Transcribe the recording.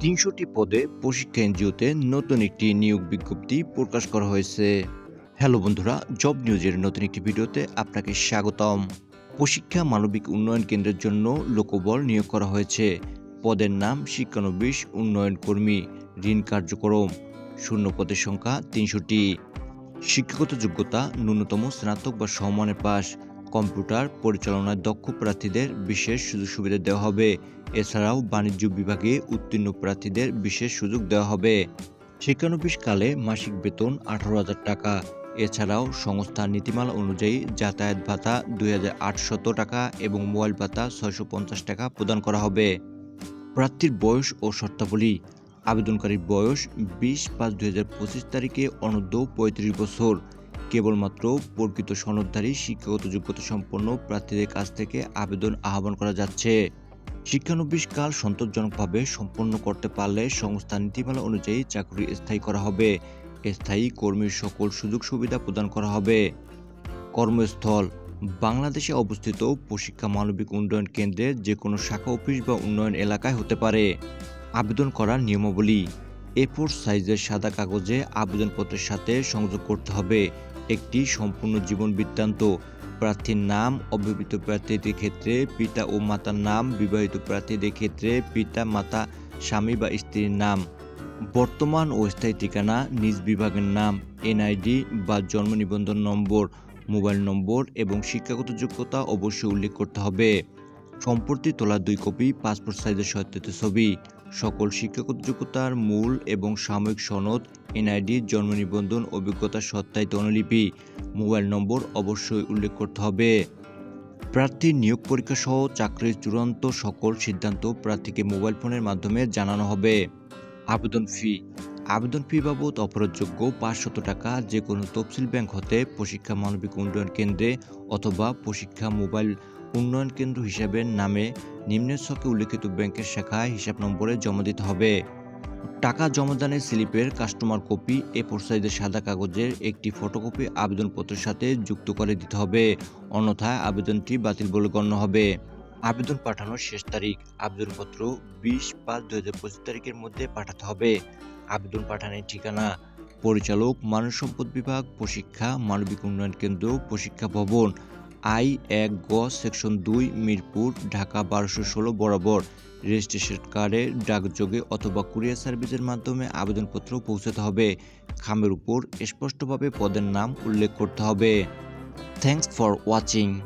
তিনশোটি পদে প্রশিক্ষা এনজিওতে নতুন একটি নিয়োগ বিজ্ঞপ্তি প্রকাশ করা হয়েছে। হ্যালো বন্ধুরা, জব নিউজের নতুন একটি ভিডিওতে আপনাকে স্বাগতম। প্রশিক্ষা মানবিক উন্নয়ন কেন্দ্রের জন্য লোকবল নিয়োগ করা হয়েছে। পদের নাম শিক্ষানবিশ উন্নয়ন কর্মী, ঋণ কার্যক্রম, শূন্য পদের সংখ্যা তিনশোটি। শিক্ষাগত যোগ্যতা ন্যূনতম স্নাতক বা সমমানের পাস কম্পিউটার পরিচালনায় দক্ষ প্রার্থীদের বিশেষ সুযোগ সুবিধা দেওয়া হবে। এছাড়াও বাণিজ্য বিভাগে উত্তীর্ণ প্রার্থীদের বিশেষ সুযোগ দেওয়া হবে। শিক্ষানবিশ কালে মাসিক বেতন আঠারো হাজার টাকা। এছাড়াও সংস্থার নীতিমালা অনুযায়ী যাতায়াত ভাতা দুই টাকা এবং মোবাইল ভাতা ছয়শো পঞ্চাশ টাকা প্রদান করা হবে। প্রার্থীর বয়স ও শর্তাবলী। আবেদনকারীর বয়স বিশ পাঁচ দুই তারিখে অনূর্ধ্ব পঁয়ত্রিশ বছর। কেবলমাত্র প্রকৃত সনদধারী শিক্ষাগত যোগ্যতা সম্পন্ন প্রার্থীদের কাছ থেকে আবেদন আহ্বান করা যাচ্ছে। শিক্ষানবিশ কাল সন্তোষজনকভাবে সম্পন্ন করতে পারলে সংস্থার নীতিমালা অনুযায়ী চাকরি স্থায়ী করা হবে। স্থায়ী কর্মীর সকল সুযোগ সুবিধা প্রদান করা হবে। কর্মস্থল, বাংলাদেশে অবস্থিত প্রশিক্ষা মানবিক উন্নয়ন কেন্দ্রের যে কোনো শাখা অফিস বা উন্নয়ন এলাকায় হতে পারে। আবেদন করার নিয়মাবলী এ ফোর সাইজের সাদা কাগজে আবেদনপত্রের সাথে সংযোগ করতে হবে। একটি সম্পূর্ণ জীবন বৃত্তান্ত। প্রার্থীর নাম, অবিবাহিত প্রার্থীদের ক্ষেত্রে পিতা ও মাতার নাম, বিবাহিত প্রার্থীদের ক্ষেত্রে পিতা, মাতা, স্বামী বা স্ত্রীর নাম। বর্তমান ও স্থায়ী ঠিকানা, নিজ বিভাগের নাম, এনআইডি বা জন্ম নিবন্ধন নম্বর, মোবাইল নম্বর এবং শিক্ষাগত যোগ্যতা অবশ্যই উল্লেখ করতে হবে। সম্প্রতি তোলা দুই কপি, পাসপোর্ট সাইজের সত্যায়িত ছবি। সকল শিক্ষাগত যোগ্যতার মূল এবং সাময়িক সনদ, এনআইডি, জন্ম নিবন্ধন, অভিজ্ঞতা সত্যায়িত অনুলিপি। মোবাইল নম্বর অবশ্যই উল্লেখ করতে হবে। প্রার্থীর নিয়োগ পরীক্ষা সহ চাকরির চূড়ান্ত সকল সিদ্ধান্ত প্রার্থীকে মোবাইল ফোনের মাধ্যমে জানানো হবে। আবেদন ফি। আবেদন ফি বাবদ অপরাধযোগ্য পাঁচশত টাকা যে কোনো তফসিল ব্যাংক হতে প্রশিক্ষা মানবিক উন্নয়ন কেন্দ্রে অথবা প্রশিক্ষা মোবাইল উন্নয়ন কেন্দ্র হিসাবে নামে নিম্নের ছকে উল্লেখিত ব্যাংকের শাখায় হিসাব নম্বরে জমা দিতে হবে। টাকা জমাদানের স্লিপের কাস্টমার কপি, এ সাইজের সাদা কাগজের একটি ফটোকপি আবেদনপত্রের সাথে যুক্ত করে দিতে হবে। অন্যথায় আবেদনটি বাতিল বলে গণ্য হবে। আবেদন পাঠানোর শেষ তারিখ, আবেদনপত্র বিশ পাঁচ দু হাজার পঁচিশ তারিখের মধ্যে পাঠাতে হবে। আবেদন পাঠানোর ঠিকানা, পরিচালক মানব সম্পদ বিভাগ, প্রশিক্ষা, মানবিক উন্নয়ন কেন্দ্র, প্রশিক্ষা ভবন আই এক গ, সেকশন দুই, মিরপুর, ঢাকা বারোশো ষোলো, বরাবর। রেজিস্ট্রেশন কার্ডে ডাকযোগে অথবা কুরিয়ার সার্ভিসের মাধ্যমে আবেদনপত্র পৌঁছাতে হবে। খামের উপর স্পষ্টভাবে পদের নাম উল্লেখ করতে হবে। Thanks for watching